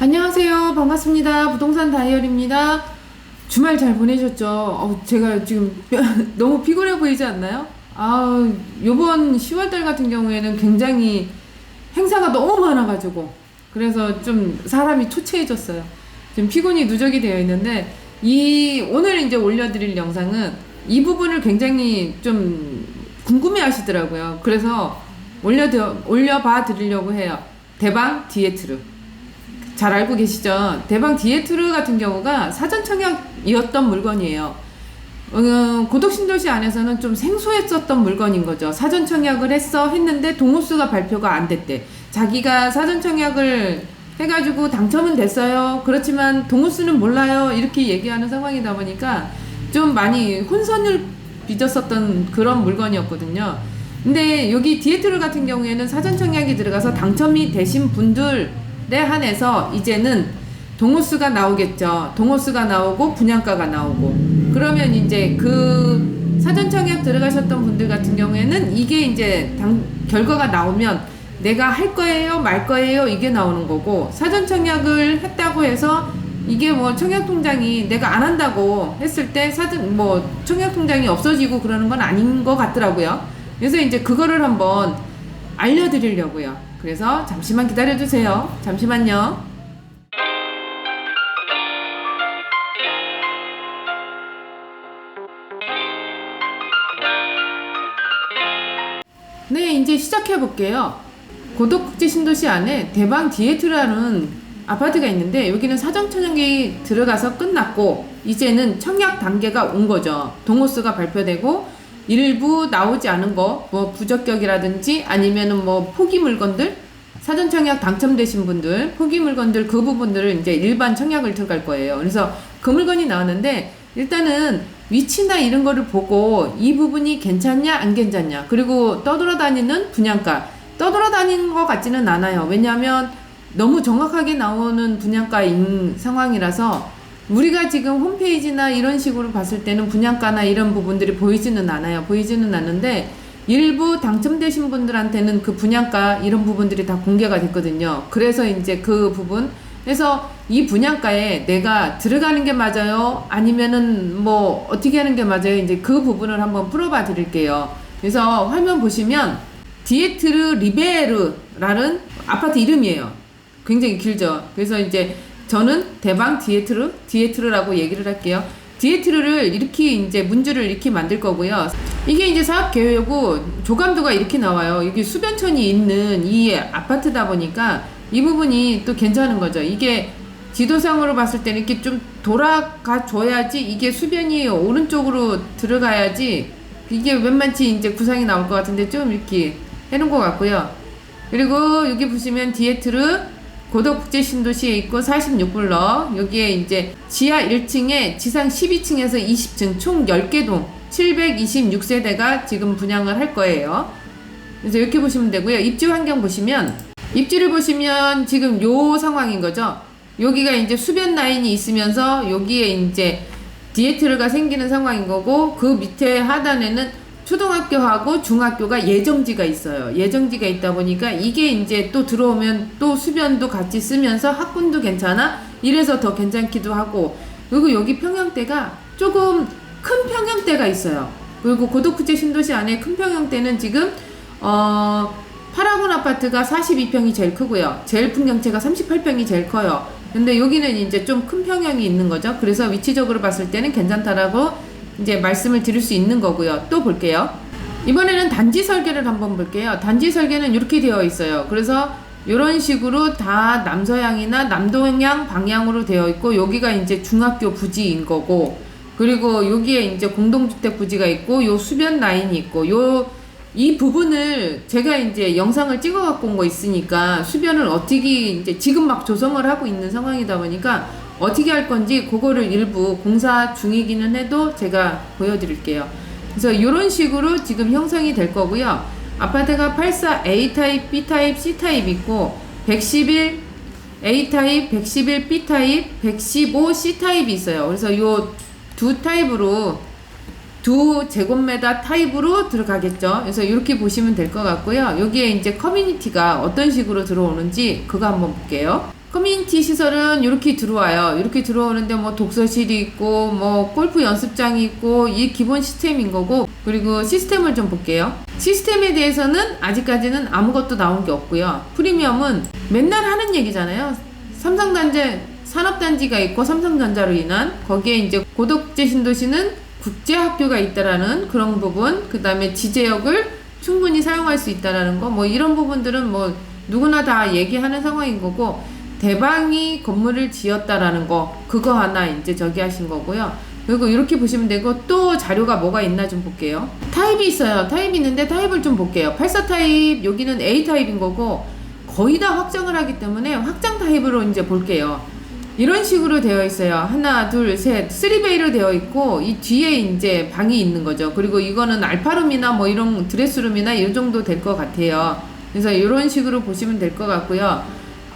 안녕하세요. 반갑습니다. 부동산 다이어리입니다. 주말 잘 보내셨죠? 어, 제가 지금 너무 피곤해 보이지 않나요? 아, 요번 10월 달 같은 경우에는 굉장히 행사가 너무 많아가지고 그래서 좀 사람이 초췌해졌어요. 지금 피곤이 누적이 되어 있는데 이 오늘 이제 올려드릴 영상은 이 부분을 굉장히 좀 궁금해 하시더라고요. 그래서 올려 올려봐 드리려고 해요. 대방 디에트르. 잘 알고 계시죠? 대방 디에트르 같은 경우가 사전 청약이었던 물건이에요. 어, 고독신도시 안에서는 좀 생소했었던 물건인 거죠. 사전 청약을 했어 했는데 동호수가 발표가 안 됐대. 자기가 사전 청약을 해가지고 당첨은 됐어요. 그렇지만 동호수는 몰라요. 이렇게 얘기하는 상황이다 보니까 좀 많이 혼선을 빚었었던 그런 물건이었거든요. 근데 여기 디에트르 같은 경우에는 사전 청약이 들어가서 당첨이 되신 분들 에 한해서 이제는 동호수가 나오겠죠. 동호수가 나오고 분양가가 나오고 그러면 이제 그 사전 청약 들어가셨던 분들 같은 경우에는 이게 이제 당, 결과가 나오면 내가 할 거예요, 말 거예요 이게 나오는 거고 사전 청약을 했다고 해서 이게 뭐 청약 통장이 내가 안 한다고 했을 때 사전 뭐 청약 통장이 없어지고 그러는 건 아닌 것 같더라고요. 그래서 이제 그거를 한번 알려드리려고요. 그래서 잠시만 기다려주세요. 잠시만요. 네, 이제 시작해 볼게요. 고덕국제 신도시 안에 대방 디에트라는 아파트가 있는데 여기는 사전 청약이 들어가서 끝났고 이제는 청약 단계가 온 거죠. 동호수가 발표되고 일부 나오지 않은 거, 뭐 부적격이라든지 아니면은 뭐 포기 물건들, 사전 청약 당첨되신 분들, 포기 물건들 그 부분들을 이제 일반 청약을 들어갈 거예요. 그래서 그 물건이 나왔는데 일단은 위치나 이런 거를 보고 이 부분이 괜찮냐 안 괜찮냐 그리고 떠돌아다니는 분양가 떠돌아다니는 것 같지는 않아요. 왜냐하면 너무 정확하게 나오는 분양가인 상황이라서 우리가 지금 홈페이지나 이런 식으로 봤을 때는 분양가나 이런 부분들이 보이지는 않아요. 보이지는 않는데 일부 당첨되신 분들한테는 그 분양가 이런 부분들이 다 공개가 됐거든요. 그래서 이제 그 부분 그래서 이 분양가에 내가 들어가는 게 맞아요? 아니면은 뭐 어떻게 하는 게 맞아요? 이제 그 부분을 한번 풀어봐 드릴게요. 그래서 화면 보시면 디에트르 리베르라는 아파트 이름이에요. 굉장히 길죠. 그래서 이제 저는 대방 디에트르 디에트르라고 얘기를 할게요. 디에트르를 이렇게 이제 문주를 이렇게 만들 거고요. 이게 이제 사업 계획이고 조감도가 이렇게 나와요. 여기 수변천이 있는 이 아파트다 보니까 이 부분이 또 괜찮은 거죠. 이게 지도상으로 봤을 때는 이렇게 좀 돌아가 줘야지 이게 수변이 오른쪽으로 들어가야지 이게 웬만치 이제 구상이 나올 것 같은데 좀 이렇게 해놓은 것 같고요. 그리고 여기 보시면 디에트르 고덕국제 신도시에 있고 46블럭 여기에 이제 지하 1층에 지상 12층에서 20층 총 10개 동 726세대가 지금 분양을 할 거예요. 그래서 이렇게 보시면 되고요. 입지 환경 보시면 입지를 보시면 지금 요 상황인 거죠. 여기가 이제 수변 라인이 있으면서 여기에 이제 디에트르가 생기는 상황인 거고 그 밑에 하단에는 초등학교하고 중학교가 예정지가 있어요. 예정지가 있다 보니까 이게 이제 또 들어오면 또 수변도 같이 쓰면서 학군도 괜찮아. 이래서 더 괜찮기도 하고 그리고 여기 평형대가 조금 큰 평형대가 있어요. 그리고 고덕구제 신도시 안에 큰 평형대는 지금 어 파라곤 아파트가 42평이 제일 크고요. 제일 풍경채가 38평이 제일 커요. 근데 여기는 이제 좀 큰 평형이 있는 거죠. 그래서 위치적으로 봤을 때는 괜찮다라고 이제 말씀을 드릴 수 있는 거고요. 또 볼게요. 이번에는 단지 설계를 한번 볼게요. 단지 설계는 이렇게 되어 있어요. 그래서 이런 식으로 다 남서향이나 남동향 방향으로 되어 있고 여기가 이제 중학교 부지인 거고 그리고 여기에 이제 공동주택 부지가 있고 요 수변 라인이 있고 요 이 부분을 제가 이제 영상을 찍어 갖고 온 거 있으니까 수변을 어떻게 이제 지금 막 조성을 하고 있는 상황이다 보니까 어떻게 할 건지 그거를 일부 공사 중이기는 해도 제가 보여드릴게요. 그래서 이런 식으로 지금 형성이 될 거고요. 아파트가 84 A 타입, B 타입, C 타입 있고 111 A 타입, 111 B 타입, 115 C 타입이 있어요. 그래서 요 두 타입으로 두 제곱미터 타입으로 들어가겠죠. 그래서 이렇게 보시면 될 것 같고요. 여기에 이제 커뮤니티가 어떤 식으로 들어오는지 그거 한번 볼게요. 커뮤니티 시설은 이렇게 들어와요. 이렇게 들어오는데 뭐 독서실이 있고 뭐 골프 연습장이 있고 이 기본 시스템인 거고 그리고 시스템을 좀 볼게요. 시스템에 대해서는 아직까지는 아무것도 나온 게 없고요. 프리미엄은 맨날 하는 얘기잖아요. 삼성단지 산업단지가 있고 삼성전자로 인한 거기에 이제 고독제 신도시는 국제학교가 있다라는 그런 부분 그 다음에 지제역을 충분히 사용할 수 있다라는 거 뭐 이런 부분들은 뭐 누구나 다 얘기하는 상황인 거고 대방이 건물을 지었다라는 거 그거 하나 이제 저기 하신 거고요. 그리고 이렇게 보시면 되고 또 자료가 뭐가 있나 좀 볼게요. 타입이 있어요. 타입이 있는데 타입을 좀 볼게요. 84 타입 여기는 A 타입인 거고 거의 다 확장을 하기 때문에 확장 타입으로 이제 볼게요. 이런 식으로 되어 있어요. 하나, 둘, 셋, 3베이로 되어 있고 이 뒤에 이제 방이 있는 거죠. 그리고 이거는 알파룸이나 뭐 이런 드레스룸이나 이 정도 될 것 같아요. 그래서 이런 식으로 보시면 될 것 같고요.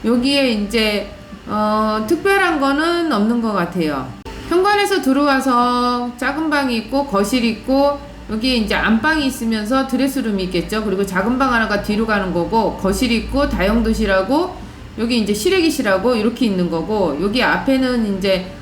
여기에 이제 어, 특별한 거는 없는 것 같아요. 현관에서 들어와서 작은 방이 있고 거실 있고 여기 이제 안방이 있으면서 드레스룸이 있겠죠. 그리고 작은 방 하나가 뒤로 가는 거고 거실 있고 다용도실하고 여기 이제 실외기실하고 이렇게 있는 거고 여기 앞에는 이제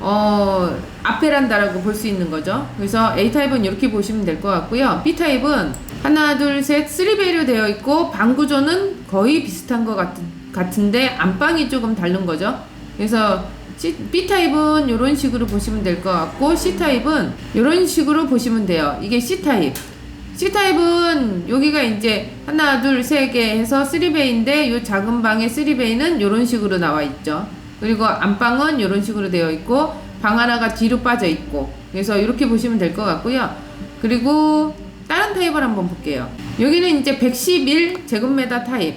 어 앞베란다라고 볼 수 있는 거죠. 그래서 A 타입은 이렇게 보시면 될 것 같고요. B 타입은 하나 둘셋 3베이로 되어 있고 방 구조는 거의 비슷한 것 같은 같은데 안방이 조금 다른 거죠. 그래서 C, B 타입은 이런 식으로 보시면 될 것 같고 C 타입은 이런 식으로 보시면 돼요. 이게 C 타입. C 타입은 여기가 이제 하나 둘 세 개 해서 3베이인데 이 작은 방의 3베이는 이런 식으로 나와 있죠. 그리고 안방은 이런 식으로 되어 있고 방 하나가 뒤로 빠져 있고 그래서 이렇게 보시면 될 것 같고요. 그리고 다른 타입을 한번 볼게요. 여기는 이제 111 제곱미터 타입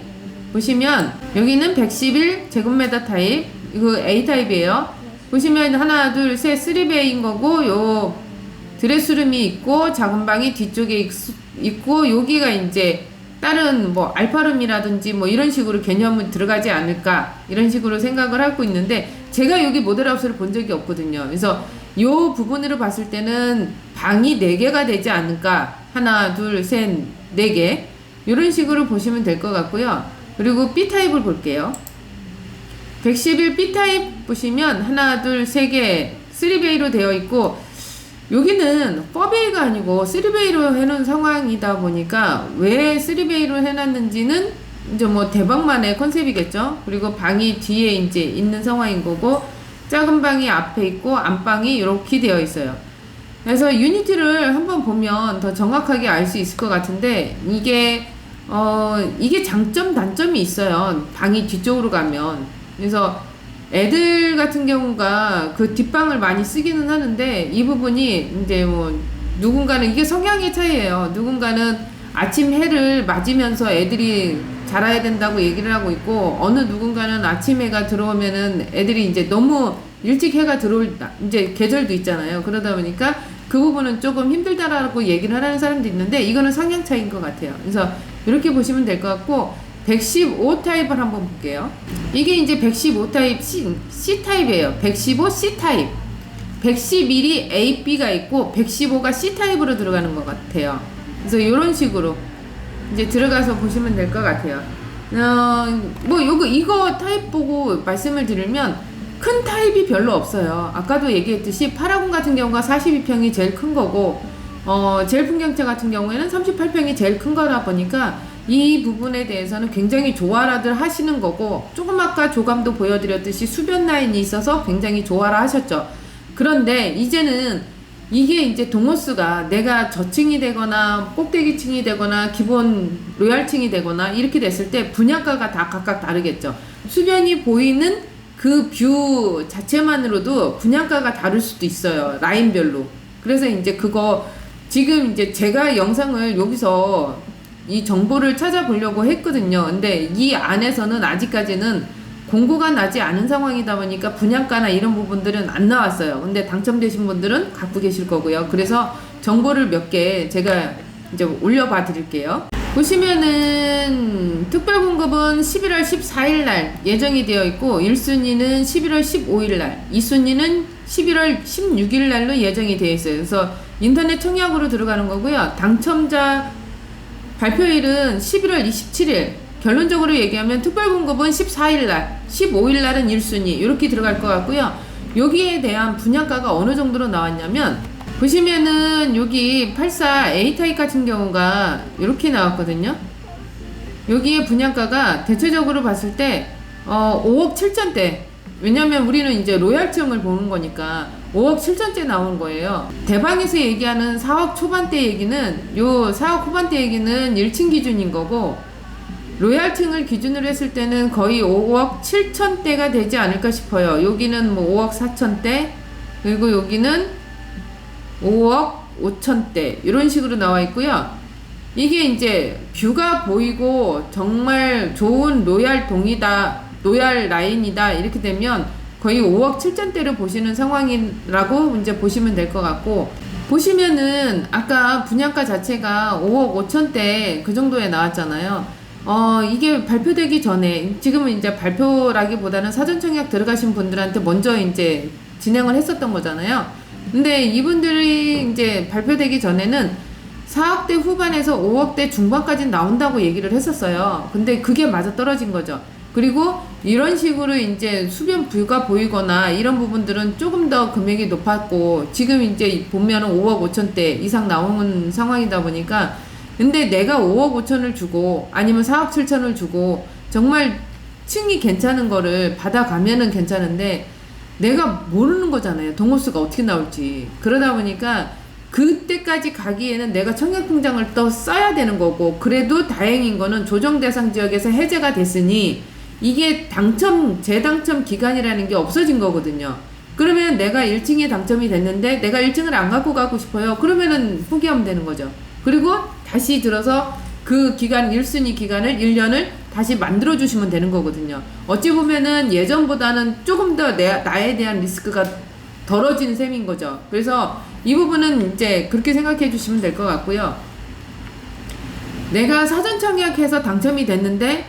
보시면 여기는 111 제곱미터 타입 이거 A 타입이에요. 보시면 하나 둘셋 3베이인 거고 요 드레스룸이 있고 작은 방이 뒤쪽에 있, 있고 여기가 이제 다른 뭐 알파룸이라든지 뭐 이런 식으로 개념은 들어가지 않을까 이런 식으로 생각을 하고 있는데 제가 여기 모델하우스를 본 적이 없거든요. 그래서 요 부분으로 봤을 때는 방이 4개가 되지 않을까 하나 둘셋 4개 이런 식으로 보시면 될 것 같고요. 그리고 B 타입을 볼게요. 111 B 타입 보시면 하나 둘 세 개 3베이로 되어 있고 여기는 4베이가 아니고 3베이로 해놓은 상황이다 보니까 왜 3베이로 해놨는지는 이제 뭐 대박만의 컨셉이겠죠. 그리고 방이 뒤에 이제 있는 상황인 거고 작은 방이 앞에 있고 안방이 이렇게 되어 있어요. 그래서 유니티를 한번 보면 더 정확하게 알 수 있을 것 같은데 이게 어 이게 장점 단점이 있어요. 방이 뒤쪽으로 가면 그래서 애들 같은 경우가 그 뒷방을 많이 쓰기는 하는데 이 부분이 이제 뭐 누군가는 이게 성향의 차이예요. 누군가는 아침 해를 맞으면서 애들이 자라야 된다고 얘기를 하고 있고 어느 누군가는 아침 해가 들어오면은 애들이 이제 너무 일찍 해가 들어올 이제 계절도 있잖아요. 그러다 보니까 그 부분은 조금 힘들다라고 얘기를 하는 사람도 있는데 이거는 성향 차이인 것 같아요. 그래서 이렇게 보시면 될 것 같고 115 타입을 한번 볼게요. 이게 이제 115 타입 C, C 타입이에요. 115 C 타입. 111이 A, B가 있고 115가 C 타입으로 들어가는 것 같아요. 그래서 이런 식으로 이제 들어가서 보시면 될 것 같아요. 어, 뭐 요거 이거 타입 보고 말씀을 드리면 큰 타입이 별로 없어요. 아까도 얘기했듯이 파라곤 같은 경우가 42평이 제일 큰 거고 어, 제일 풍경차 같은 경우에는 38평이 제일 큰 거다 보니까 이 부분에 대해서는 굉장히 조화라들 하시는 거고 조금 아까 조감도 보여드렸듯이 수변 라인이 있어서 굉장히 조화라 하셨죠. 그런데 이제는 이게 이제 동호수가 내가 저층이 되거나 꼭대기층이 되거나 기본 로얄층이 되거나 이렇게 됐을 때 분양가가 다 각각 다르겠죠. 수변이 보이는 그 뷰 자체만으로도 분양가가 다를 수도 있어요. 라인별로. 그래서 이제 그거 지금 이제 제가 영상을 여기서 이 정보를 찾아보려고 했거든요. 근데 이 안에서는 아직까지는 공고가 나지 않은 상황이다 보니까 분양가나 이런 부분들은 안 나왔어요. 근데 당첨되신 분들은 갖고 계실 거고요. 그래서 정보를 몇 개 제가 이제 올려봐 드릴게요. 보시면은 특별 공급은 11월 14일 날 예정이 되어 있고 1순위는 11월 15일 날, 2순위는 11월 16일 날로 예정이 되어 있어요. 그래서 인터넷 청약으로 들어가는 거고요. 당첨자 발표일은 11월 27일 결론적으로 얘기하면 특별 공급은 14일 날, 15일 날은 1순위 이렇게 들어갈 것 같고요. 여기에 대한 분양가가 어느 정도로 나왔냐면 보시면은 여기 84 A타입 같은 경우가 이렇게 나왔거든요. 여기에 분양가가 대체적으로 봤을 때 어, 5억 7천대. 왜냐면 우리는 이제 로얄층을 보는 거니까 5억 7천대 나온 거예요. 대방에서 얘기하는 4억 초반대 얘기는 요 4억 후반대 얘기는 1층 기준인 거고 로얄층을 기준으로 했을 때는 거의 5억 7천대가 되지 않을까 싶어요. 여기는 뭐 5억 4천대 그리고 여기는 5억 5천대 이런 식으로 나와 있고요. 이게 이제 뷰가 보이고 정말 좋은 로얄 동이다, 로얄 라인이다 이렇게 되면 거의 5억 7천대를 보시는 상황이라고 이제 보시면 될 것 같고 보시면은 아까 분양가 자체가 5억 5천대 그 정도에 나왔잖아요. 어 이게 발표되기 전에 지금은 이제 발표라기보다는 사전 청약 들어가신 분들한테 먼저 이제 진행을 했었던 거잖아요. 근데 이분들이 이제 발표되기 전에는 4억대 후반에서 5억대 중반까지 나온다고 얘기를 했었어요. 근데 그게 맞아 떨어진 거죠. 그리고 이런 식으로 이제 수변 뷰가 보이거나 이런 부분들은 조금 더 금액이 높았고 지금 이제 보면은 5억 5천대 이상 나오는 상황이다 보니까 근데 내가 5억 5천을 주고 아니면 4억 7천을 주고 정말 층이 괜찮은 거를 받아가면은 괜찮은데 내가 모르는 거잖아요. 동호수가 어떻게 나올지. 그러다 보니까 그때까지 가기에는 내가 청약통장을 또 써야 되는 거고 그래도 다행인 거는 조정 대상 지역에서 해제가 됐으니 이게 당첨 재당첨 기간이라는 게 없어진 거거든요. 그러면 내가 1층에 당첨이 됐는데 내가 1층을 안 갖고 가고 싶어요. 그러면은 포기하면 되는 거죠. 그리고 다시 들어서 그 기간 1순위 기간을 1년을 다시 만들어 주시면 되는 거거든요. 어찌 보면은 예전보다는 조금 더 내, 나에 대한 리스크가 덜어진 셈인 거죠. 그래서 이 부분은 이제 그렇게 생각해 주시면 될 것 같고요. 내가 사전 청약해서 당첨이 됐는데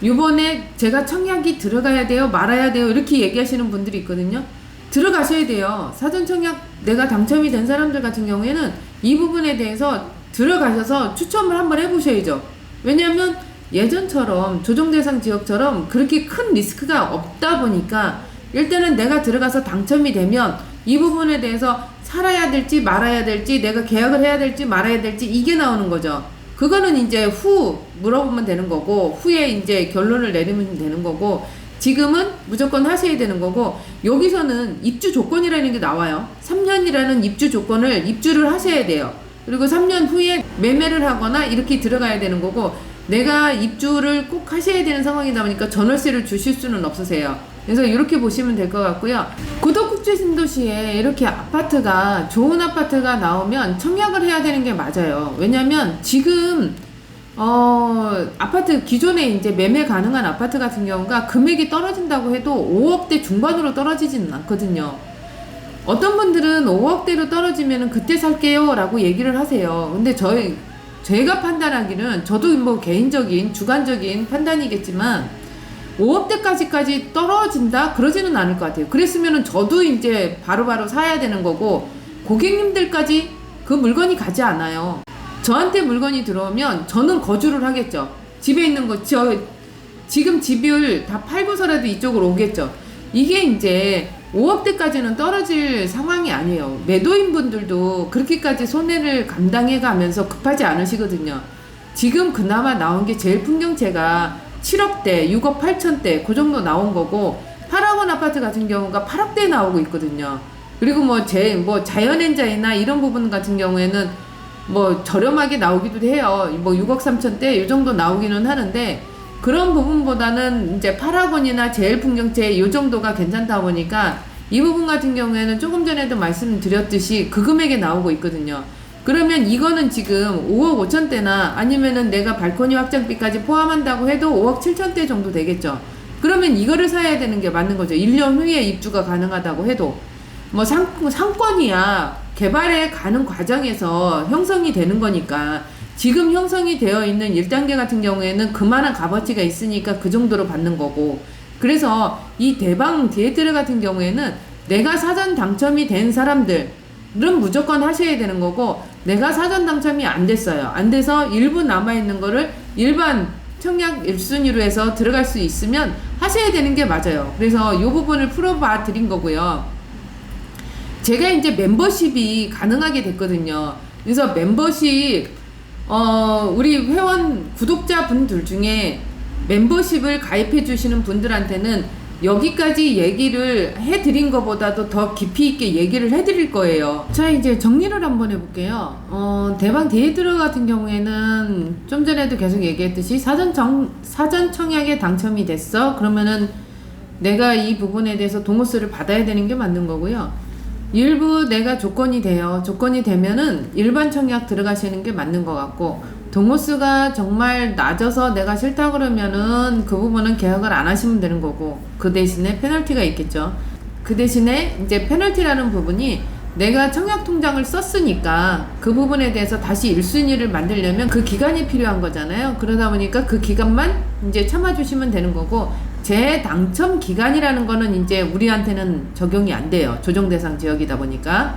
이번에 제가 청약이 들어가야 돼요, 말아야 돼요 이렇게 얘기하시는 분들이 있거든요. 들어가셔야 돼요. 사전 청약 내가 당첨이 된 사람들 같은 경우에는 이 부분에 대해서 들어가셔서 추첨을 한번 해보셔야죠. 왜냐하면 예전처럼 조정 대상 지역처럼 그렇게 큰 리스크가 없다 보니까 일단은 내가 들어가서 당첨이 되면 이 부분에 대해서 살아야 될지 말아야 될지 내가 계약을 해야 될지 말아야 될지 이게 나오는 거죠. 그거는 이제 후 물어보면 되는 거고 후에 이제 결론을 내리면 되는 거고 지금은 무조건 하셔야 되는 거고 여기서는 입주 조건이라는 게 나와요. 3년이라는 입주 조건을 입주를 하셔야 돼요. 그리고 3년 후에 매매를 하거나 이렇게 들어가야 되는 거고 내가 입주를 꼭 하셔야 되는 상황이다 보니까 전월세를 주실 수는 없으세요. 그래서 이렇게 보시면 될 것 같고요. 구독국제 신도시에 이렇게 아파트가 좋은 아파트가 나오면 청약을 해야 되는 게 맞아요. 왜냐면 지금 어 아파트 기존에 이제 매매 가능한 아파트 같은 경우가 금액이 떨어진다고 해도 5억대 중반으로 떨어지지는 않거든요. 어떤 분들은 5억대로 떨어지면 그때 살게요 라고 얘기를 하세요. 근데 저희 제가 판단하기는 저도 뭐 개인적인 주관적인 판단이겠지만 5억대까지까지 떨어진다 그러지는 않을 것 같아요. 그랬으면은 저도 이제 바로 바로 사야 되는 거고 고객님들까지 그 물건이 가지 않아요. 저한테 물건이 들어오면 저는 거주를 하겠죠. 집에 있는 거 저 지금 집을 다 팔고서라도 이쪽으로 오겠죠. 이게 이제 5억대까지는 떨어질 상황이 아니에요. 매도인 분들도 그렇게까지 손해를 감당해 가면서 급하지 않으시거든요. 지금 그나마 나온 게 제일 풍경채가 7억대, 6억 8천대 그 정도 나온 거고 8억원 아파트 같은 경우가 8억대 나오고 있거든요. 그리고 뭐제뭐 자연엔자이나 이런 부분 같은 경우에는 뭐 저렴하게 나오기도 해요. 뭐 6억 3천대 이 정도 나오기는 하는데 그런 부분보다는 이제 8학원이나 제일 풍경채 이 정도가 괜찮다 보니까 이 부분 같은 경우에는 조금 전에도 말씀드렸듯이 그 금액에 나오고 있거든요. 그러면 이거는 지금 5억 5천대나 아니면은 내가 발코니 확장비까지 포함한다고 해도 5억 7천대 정도 되겠죠. 그러면 이거를 사야 되는 게 맞는 거죠. 1년 후에 입주가 가능하다고 해도. 뭐 상, 상권이야 개발에 가는 과정에서 형성이 되는 거니까 지금 형성이 되어 있는 1단계 같은 경우에는 그만한 값어치가 있으니까 그 정도로 받는 거고 그래서 이 대방 디에트르 같은 경우에는 내가 사전 당첨이 된 사람들 은 무조건 하셔야 되는 거고 내가 사전 당첨이 안 됐어요. 안 돼서 일부 남아 있는 거를 일반 청약 1순위로 해서 들어갈 수 있으면 하셔야 되는 게 맞아요. 그래서 이 부분을 풀어봐 드린 거고요. 제가 이제 멤버십이 가능하게 됐거든요. 그래서 멤버십, 어, 우리 회원 구독자분들 중에 멤버십을 가입해 주시는 분들한테는 여기까지 얘기를 해드린 것보다도 더 깊이 있게 얘기를 해드릴 거예요. 자, 이제 정리를 한번 해볼게요. 어, 대방 디에드러 같은 경우에는 좀 전에도 계속 얘기했듯이 사전 정, 사전 청약에 당첨이 됐어. 그러면은 내가 이 부분에 대해서 동호수를 받아야 되는 게 맞는 거고요. 일부 내가 조건이 돼요. 조건이 되면은 일반 청약 들어가시는 게 맞는 것 같고 동호수가 정말 낮아서 내가 싫다 그러면은 그 부분은 계약을 안 하시면 되는 거고 그 대신에 페널티가 있겠죠. 그 대신에 이제 페널티라는 부분이 내가 청약 통장을 썼으니까 그 부분에 대해서 다시 1순위를 만들려면 그 기간이 필요한 거잖아요. 그러다 보니까 그 기간만 이제 참아주시면 되는 거고 재당첨 기간이라는 거는 이제 우리한테는 적용이 안 돼요. 조정 대상 지역이다 보니까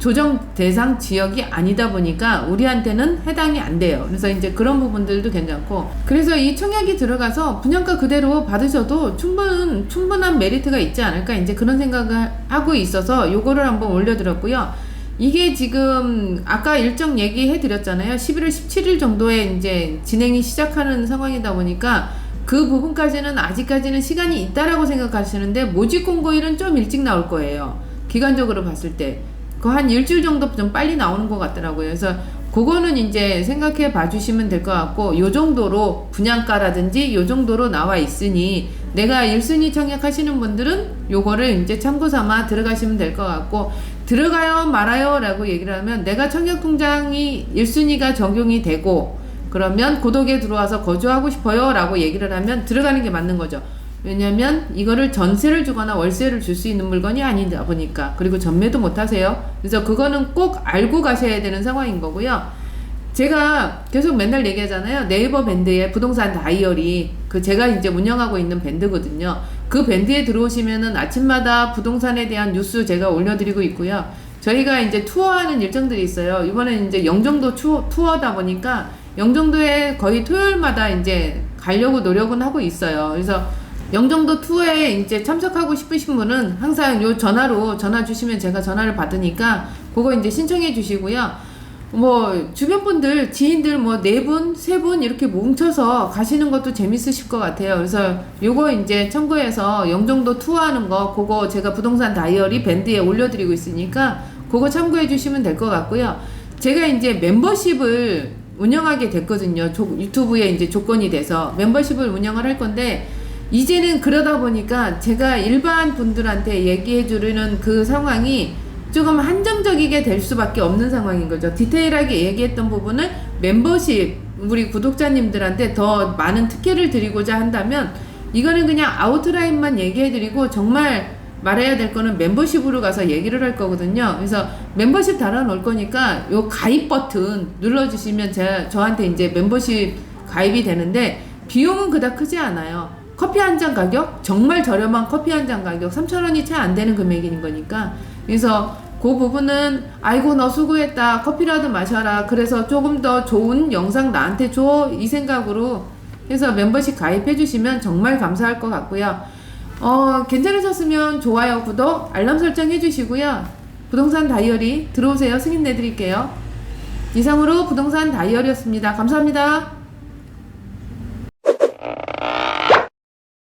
조정 대상 지역이 아니다 보니까 우리한테는 해당이 안 돼요. 그래서 이제 그런 부분들도 괜찮고 그래서 이 청약이 들어가서 분양가 그대로 받으셔도 충분 충분한 메리트가 있지 않을까 이제 그런 생각을 하고 있어서 요거를 한번 올려드렸고요. 이게 지금 아까 일정 얘기해 드렸잖아요. 11월 17일 정도에 이제 진행이 시작하는 상황이다 보니까 그 부분까지는 아직까지는 시간이 있다라고 생각하시는데 모집 공고일은 좀 일찍 나올 거예요. 기간적으로 봤을 때. 그 한 일주일 정도 좀 빨리 나오는 것 같더라고요. 그래서 그거는 이제 생각해 봐 주시면 될 것 같고 요 정도로 분양가라든지 요 정도로 나와 있으니 내가 1순위 청약하시는 분들은 요거를 이제 참고 삼아 들어가시면 될 것 같고 들어가요 말아요 라고 얘기를 하면 내가 청약 통장이 1순위가 적용이 되고 그러면 고독에 들어와서 거주하고 싶어요 라고 얘기를 하면 들어가는 게 맞는 거죠. 왜냐면 이거를 전세를 주거나 월세를 줄 수 있는 물건이 아니다 보니까 그리고 전매도 못 하세요. 그래서 그거는 꼭 알고 가셔야 되는 상황인 거고요. 제가 계속 맨날 얘기하잖아요. 네이버 밴드에 부동산 다이어리 그 제가 이제 운영하고 있는 밴드거든요. 그 밴드에 들어오시면은 아침마다 부동산에 대한 뉴스 제가 올려드리고 있고요. 저희가 이제 투어하는 일정들이 있어요. 이번엔 이제 영종도 투어, 투어다 보니까 영종도에 거의 토요일마다 이제 가려고 노력은 하고 있어요. 그래서 영종도 투어에 이제 참석하고 싶으신 분은 항상 요 전화로 전화 주시면 제가 전화를 받으니까 그거 이제 신청해 주시고요. 뭐 주변 분들 지인들 뭐 네 분, 세 분 이렇게 뭉쳐서 가시는 것도 재밌으실 것 같아요. 그래서 요거 이제 참고해서 영종도 투어하는 거 그거 제가 부동산 다이어리 밴드에 올려드리고 있으니까 그거 참고해 주시면 될 것 같고요. 제가 이제 멤버십을 운영하게 됐거든요. 조, 유튜브에 이제 조건이 돼서 멤버십을 운영을 할 건데 이제는 그러다 보니까 제가 일반 분들한테 얘기해 주려는 그 상황이 조금 한정적이게 될 수밖에 없는 상황인 거죠. 디테일하게 얘기했던 부분을 멤버십 우리 구독자님들한테 더 많은 특혜를 드리고자 한다면 이거는 그냥 아웃라인만 얘기해 드리고 정말 말해야 될 거는 멤버십으로 가서 얘기를 할 거거든요. 그래서 멤버십 달아 놓을 거니까 요 가입 버튼 눌러 주시면 제가 저한테 이제 멤버십 가입이 되는데 비용은 그닥 크지 않아요. 커피 한 잔 가격? 정말 저렴한 커피 한 잔 가격. 3,000원이 채 안 되는 금액인 거니까. 그래서 그 부분은 아이고 너 수고했다. 커피라도 마셔라. 그래서 조금 더 좋은 영상 나한테 줘. 이 생각으로 해서 멤버십 가입해 주시면 정말 감사할 것 같고요. 어 괜찮으셨으면 좋아요 구독 알람 설정 해주시고요. 부동산 다이어리 들어오세요. 승인 내드릴게요. 이상으로 부동산 다이어리였습니다. 감사합니다